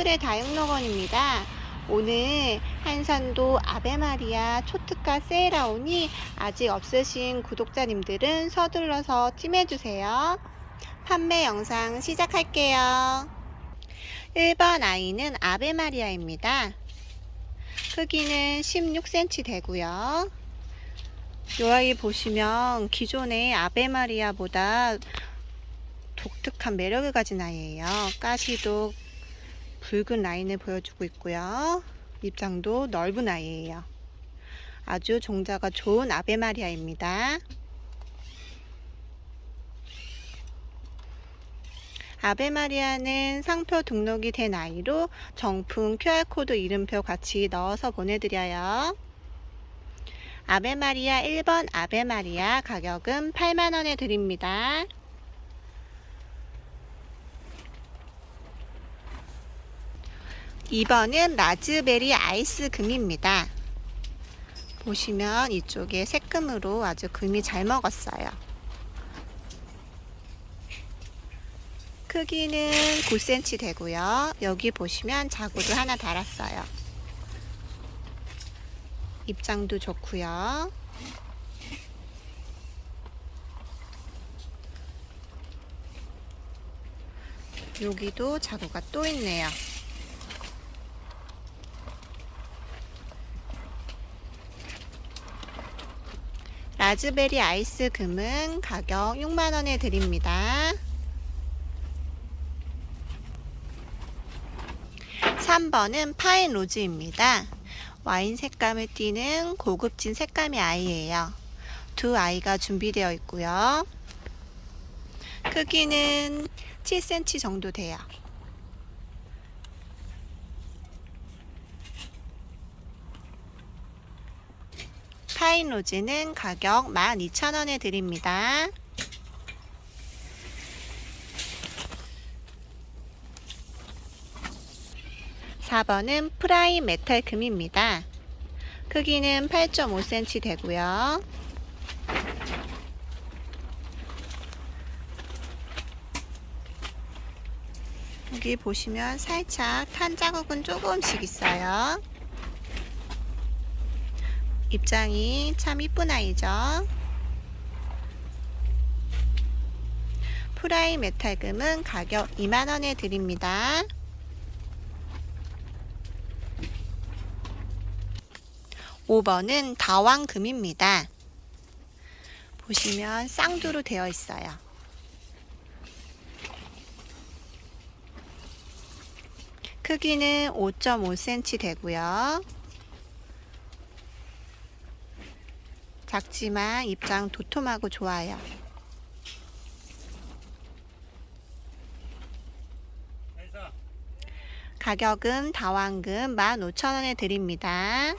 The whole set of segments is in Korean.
친구들의 다육농원입니다. 오늘 한산도 아베마리아 초특가 세일하오니 아직 없으신 구독자님들은 서둘러서 찜해주세요. 판매 영상 시작할게요. 1번 아이는 아베마리아입니다. 크기는 16cm 되고요. 이 아이 보시면 기존의 아베마리아보다 독특한 매력을 가진 아이예요. 가시도 붉은 라인을 보여주고 있고요. 입장도 넓은 아이예요. 아주 종자가 좋은 아베마리아입니다. 아베마리아는 상표 등록이 된 아이로 정품 QR코드 이름표 같이 넣어서 보내드려요. 아베마리아 1번 아베마리아 가격은 8만원에 드립니다. 2번은 라즈베리 아이스 금입니다. 보시면 이쪽에 색금으로 아주 금이 잘 먹었어요. 크기는 9cm 되고요. 여기 보시면 자구도 하나 달았어요. 입장도 좋고요. 여기도 자구가 또 있네요. 라즈베리 아이스 금은 가격 6만원에 드립니다. 3번은 파인 로즈입니다. 와인 색감을 띠는 고급진 색감의 아이예요. 두 아이가 준비되어 있고요. 크기는 7cm 정도 돼요. 파인 로즈는 가격 12,000원에 드립니다. 사번은 프라임 메탈 금입니다. 크기는 8.5cm 되고요. 여기 보시면 살짝 탄 자국은 조금씩 있어요. 입장이 참 이쁜 아이죠. 프라이 메탈금은 가격 2만원에 드립니다. 5번은 다왕금입니다. 보시면 쌍두로 되어 있어요. 크기는 5.5cm 되고요. 작지만 입장 도톰하고 좋아요. 가격은 다왕금 15,000원에 드립니다.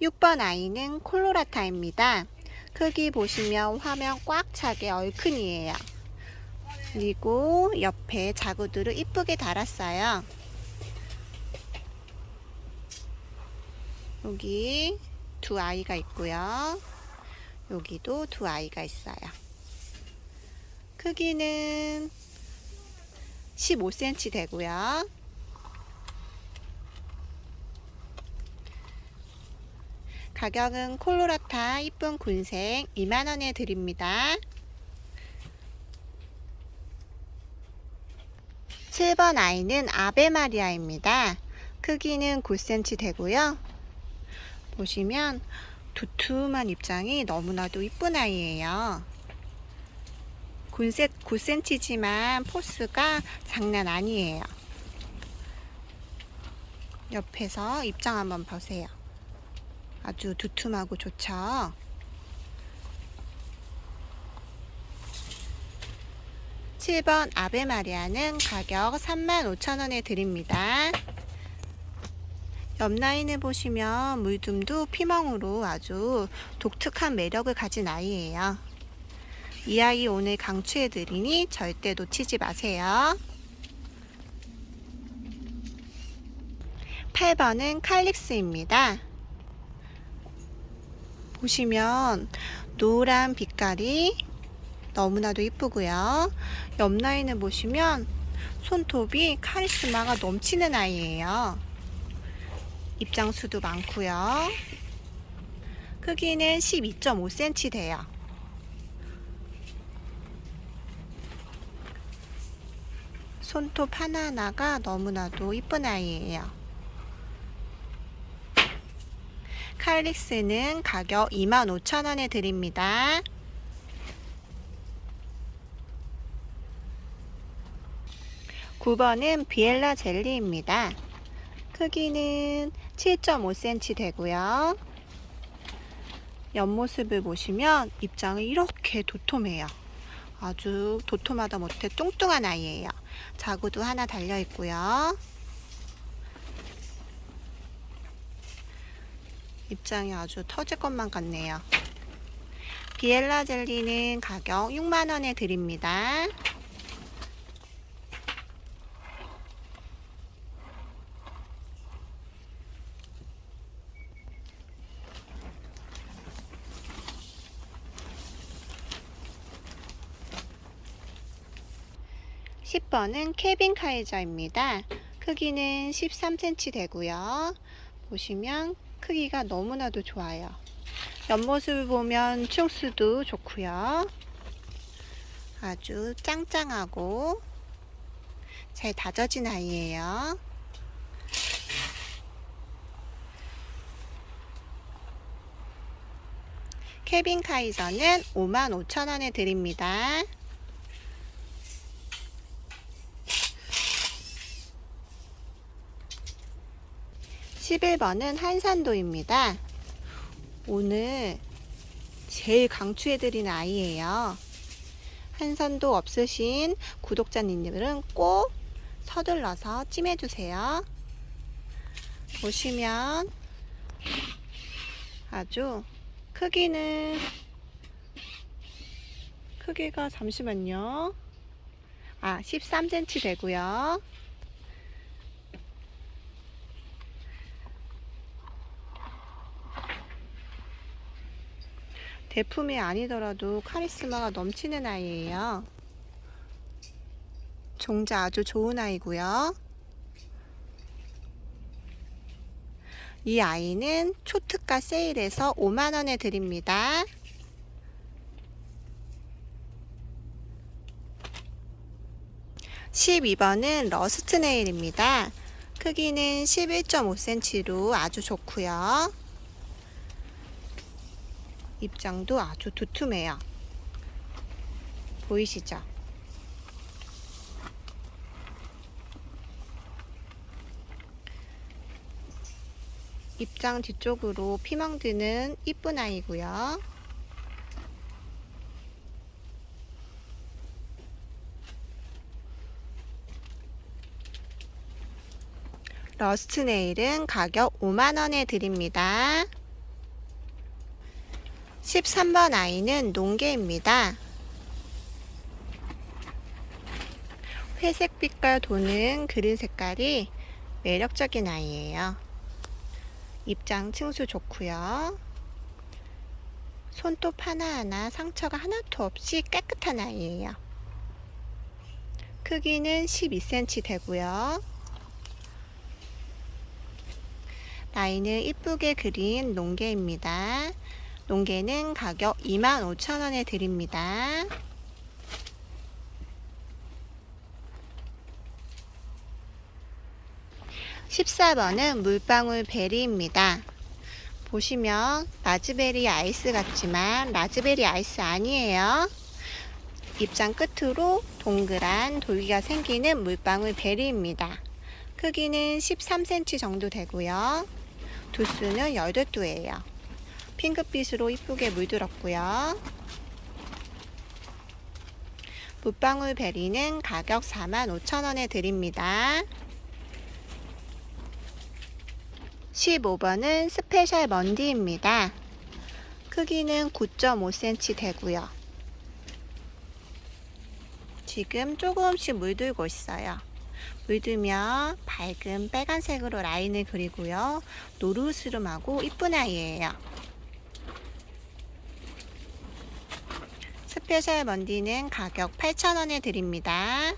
육번 아이는 콜로라타입니다. 크기 보시면 화면 꽉 차게 얼큰이에요. 그리고 옆에 자구들을 이쁘게 달았어요. 여기 두 아이가 있고요. 여기도 두 아이가 있어요. 크기는 15cm 되고요. 가격은 콜로라타 이쁜 군색 2만원에 드립니다. 7번 아이는 아베마리아입니다. 크기는 9cm 되고요. 보시면 두툼한 입장이 너무나도 이쁜 아이예요. 9cm지만 포스가 장난 아니에요. 옆에서 입장 한번 보세요. 아주 두툼하고 좋죠. 칠번 아베마리아는 가격 35,000원에 드립니다. 옆 라인을 보시면 물둠도 피멍으로 아주 독특한 매력을 가진 아이예요. 이 아이 오늘 강추해드리니 절대 놓치지 마세요. 8번은 칼릭스입니다. 보시면 노란 빛깔이 너무나도 이쁘고요. 옆 라인을 보시면 손톱이 카리스마가 넘치는 아이예요. 입장수도 많고요. 크기는 12.5cm 돼요. 손톱 하나하나가 너무나도 이쁜 아이예요. 칼릭스는 가격 25,000원에 드립니다. 구번은 비엘라 젤리입니다. 크기는 7.5cm 되고요. 옆모습을 보시면 입장이 이렇게 도톰해요. 아주 도톰하다 못해 뚱뚱한 아이예요. 자구도 하나 달려 있고요. 입장이 아주 터질 것만 같네요. 비엘라 젤리는 가격 6만원에 드립니다. 십 번은 케빈 카이저입니다. 크기는 13cm 되고요. 보시면 크기가 너무나도 좋아요. 옆모습을 보면 층수도 좋고요. 아주 짱짱하고 잘 다져진 아이예요. 케빈 카이저는 55,000원에 드립니다. 11번은 한산도입니다. 오늘 제일 강추해드리는 아이예요. 한산도 없으신 구독자님들은 꼭 서둘러서 찜해주세요. 보시면 아주 크기는 크기가 잠시만요. 아, 13cm 되고요. 대품이 아니더라도 카리스마가 넘치는 아이예요. 종자 아주 좋은 아이고요. 이 아이는 초특가 세일에서 5만원에 드립니다. (12번은) 러스트 네일입니다 크기는 11.5cm로 아주 좋고요 입장도 아주 두툼해요. 보이시죠? 입장 뒤쪽으로 피멍 드는 이쁜 아이고요. 러스트 네일은 가격 5만원에 드립니다. 13번 아이는 농개입니다. 회색 빛깔 도는 그린 색깔이 매력적인 아이예요. 입장 층수 좋고요. 손톱 하나하나 상처가 하나도 없이 깨끗한 아이예요. 크기는 12cm 되고요. 라인을 이쁘게 그린 농개입니다. 농개는 가격 25,000원에 드립니다. (14번은) 물방울 베리입니다. 보시면 라즈베리 아이스 같지만 라즈베리 아이스 아니에요. 입장 끝으로 동그란 돌기가 생기는 물방울 베리입니다. 크기는 13cm 정도 되고요. 두수는 8두예요. 핑크빛으로 이쁘게 물들었고요. 붓방울 베리는 가격 45,000원에 드립니다. 15번은 스페셜 먼디입니다. 크기는 9.5cm 되고요. 지금 조금씩 물들고 있어요. 물들면 밝은 빨간색으로 라인을 그리고요. 노르스름하고 이쁜 아이예요. 스페셜 먼디는 가격 8,000원에 드립니다.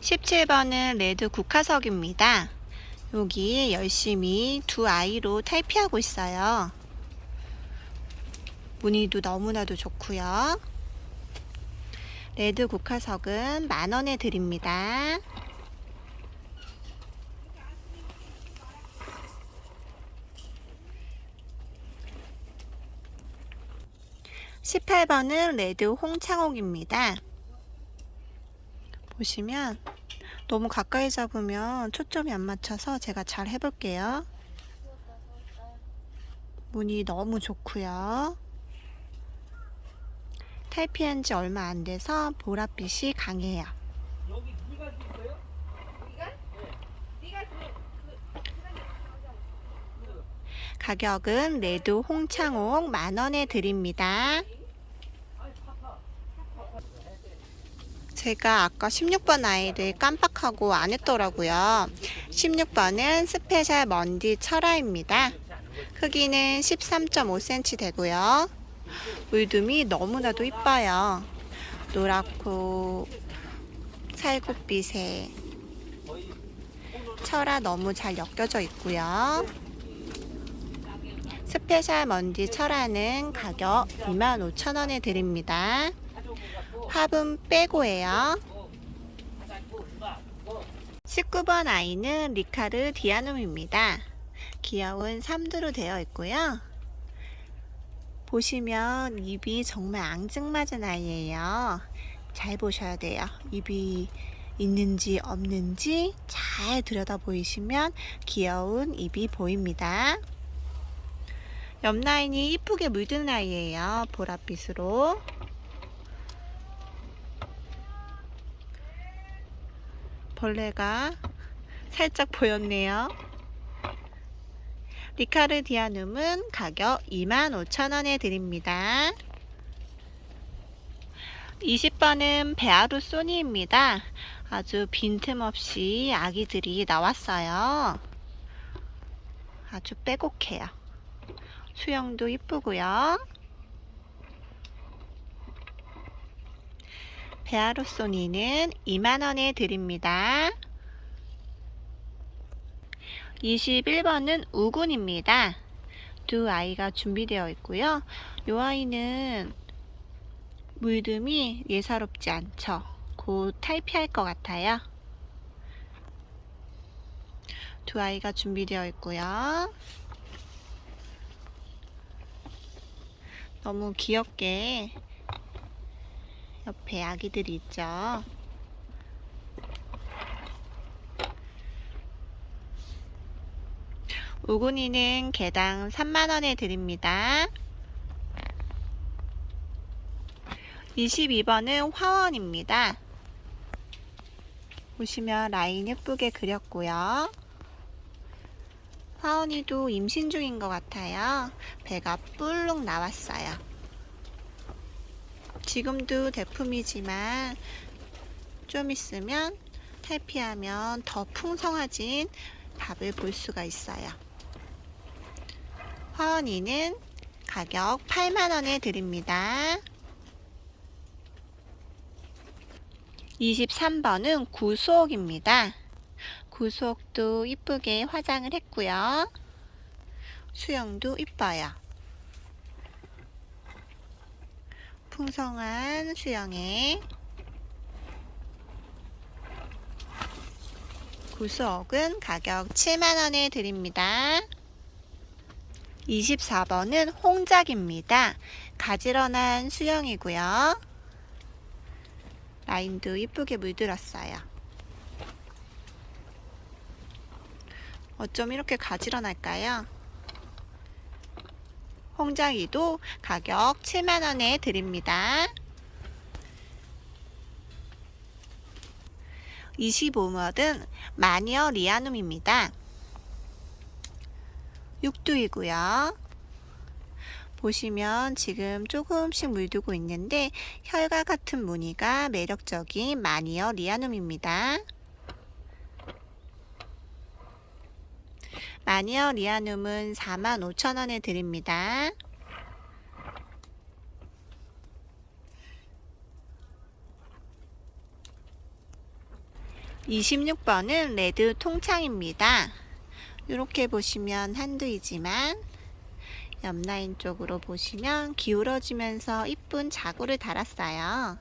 (17번은) 레드 국화석입니다. 여기 열심히 두 아이로 탈피하고 있어요. 무늬도 너무나도 좋고요. 레드 국화석은 만원에 드립니다. 18번은 레드 홍창옥입니다. 보시면 너무 가까이 잡으면 초점이 안 맞춰서 제가 잘 해볼게요. 무늬 너무 좋고요. 탈피한 지 얼마 안 돼서 보랏빛이 강해요. 가격은 레드 홍창옥 만원에 드립니다. 제가 아까 16번 아이를 깜빡하고 안 했더라고요. 16번은 스페셜 먼디 철화입니다. 크기는 13.5cm 되고요. 물둠이 너무나도 이뻐요. 노랗고 살구빛에 철화 너무 잘 엮여져 있고요. 스페셜 먼디 철화는 가격 25,000원에 드립니다. 화분 빼고예요. 19번 아이는 리카르 디아눔입니다. 귀여운 삼두로 되어 있고요. 보시면 입이 정말 앙증맞은 아이예요. 잘 보셔야 돼요. 입이 있는지 없는지 잘 들여다 보이시면 귀여운 입이 보입니다. 옆 라인이 이쁘게 물든 아이예요. 보랏빛으로. 벌레가 살짝 보였네요. 리카르디아눔은 가격 25,000원에 드립니다. 20번은 베아루 소니입니다. 아주 빈틈없이 아기들이 나왔어요. 아주 빼곡해요. 수영도 이쁘고요. 베아루소니는 2만원에 드립니다. 21번은 우군입니다. 두 아이가 준비되어 있고요. 이 아이는 물듬이 예사롭지 않죠. 곧 탈피할 것 같아요. 두 아이가 준비되어 있고요. 너무 귀엽게 옆에 아기들이 있죠. 우군이는 개당 3만원에 드립니다. 22번은 화원입니다. 보시면 라인 예쁘게 그렸고요. 화원이도 임신 중인 것 같아요. 배가 뿔룩 나왔어요. 지금도 대품이지만 좀 있으면 탈피하면 더 풍성해진 밥을 볼 수가 있어요. 화원이는 가격 8만원에 드립니다. 23번은 구수옥입니다. 구수옥도 이쁘게 화장을 했고요. 수영도 이뻐요. 풍성한 수영에 구수옥은 가격 7만원에 드립니다. 24번은 홍작입니다. 가지런한 수영이고요. 라인도 이쁘게 물들었어요. 어쩜 이렇게 가지런할까요? 홍장이도 가격 7만원에 드립니다. 25mod은 마니어 리아눔입니다. 육두이고요. 보시면 지금 조금씩 물들고 있는데 혈과 같은 무늬가 매력적인 마니어 리아눔입니다. 마니어 리아눔은 45,000원에 드립니다. 26번은 레드 통창입니다. 이렇게 보시면 한두이지만 옆 라인 쪽으로 보시면 기울어지면서 이쁜 자구를 달았어요.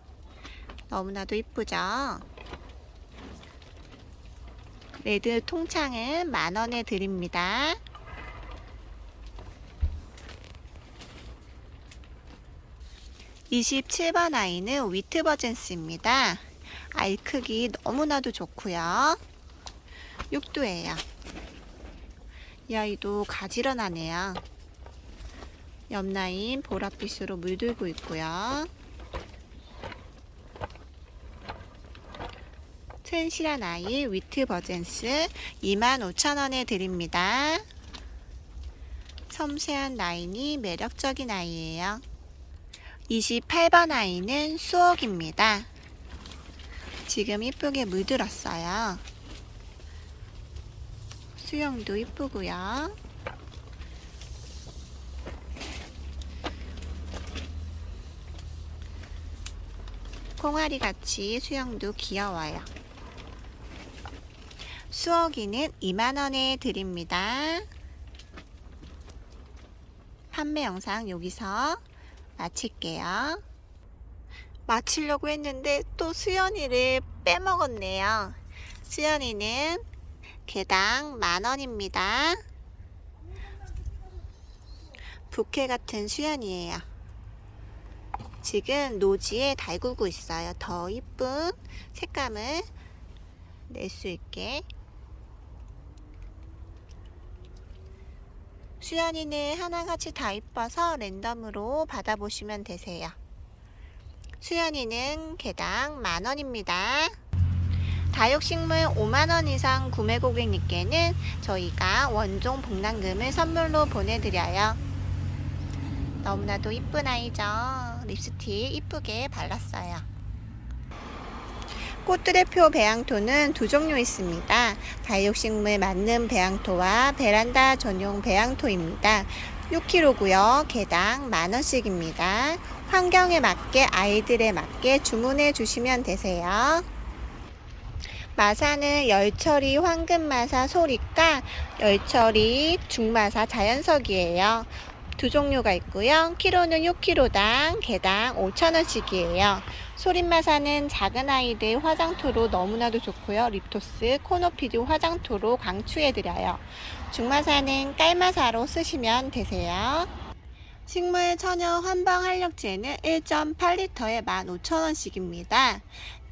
너무나도 이쁘죠? 레드 통창은 만원에 드립니다. (27번) 아이는 위트버젠스입니다. 알 크기 너무나도 좋고요. 6두예요. 이 아이도 가지런하네요. 옆 라인 보랏빛으로 물들고 있고요. 튼실한 아이 위트 버젠스 25,000원에 드립니다. 섬세한 라인이 매력적인 아이예요. 28번 아이는 수옥입니다. 지금 이쁘게 물들었어요. 수영도 이쁘고요. 콩알이 같이 수영도 귀여워요. 수어기는 2만원에 드립니다. 판매 영상 여기서 마칠게요. 마치려고 했는데 또 수연이를 빼먹었네요. 수연이는 개당 만원입니다. 부캐 같은 수연이에요. 지금 노지에 달구고 있어요. 더 이쁜 색감을 낼 수 있게. 수연이는 하나같이 다 이뻐서 랜덤으로 받아보시면 되세요. 수연이는 개당 만원입니다. 다육식물 5만원 이상 구매 고객님께는 저희가 원종 복랑금을 선물로 보내드려요. 너무나도 이쁜 아이죠. 립스틱 이쁘게 발랐어요. 꽃들의표 배양토는 두 종류 있습니다. 다육식물 맞는 배양토와 베란다 전용 배양토입니다. 6kg고요. 개당 만원씩입니다. 환경에 맞게 아이들에 맞게 주문해 주시면 되세요. 마사는 열처리 황금마사 소리과 열처리 중마사 자연석이에요. 두 종류가 있고요. 키로는 6kg당 개당 5,000원씩이에요. 소림마사는 작은 아이들 화장토로 너무나도 좋고요. 립토스, 코노피드 화장토로 강추해드려요. 중마사는 깔마사로 쓰시면 되세요. 식물 천연 환방 활력제는 1.8리터에 15,000원씩입니다.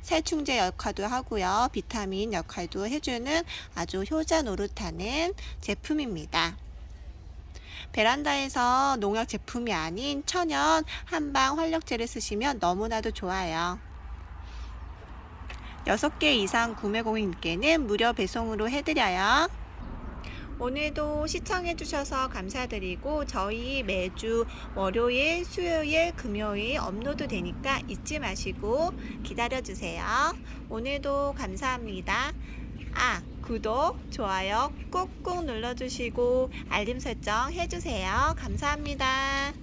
살충제 역할도 하고요. 비타민 역할도 해주는 아주 효자 노릇하는 제품입니다. 베란다에서 농약 제품이 아닌 천연 한방 활력제를 쓰시면 너무나도 좋아요. 6개 이상 구매 고객님께는 무료 배송으로 해드려요. 오늘도 시청해주셔서 감사드리고 저희 매주 월요일, 수요일, 금요일 업로드 되니까 잊지 마시고 기다려주세요. 오늘도 감사합니다. 아, 구독, 좋아요 꾹꾹 눌러주시고 알림 설정 해주세요. 감사합니다.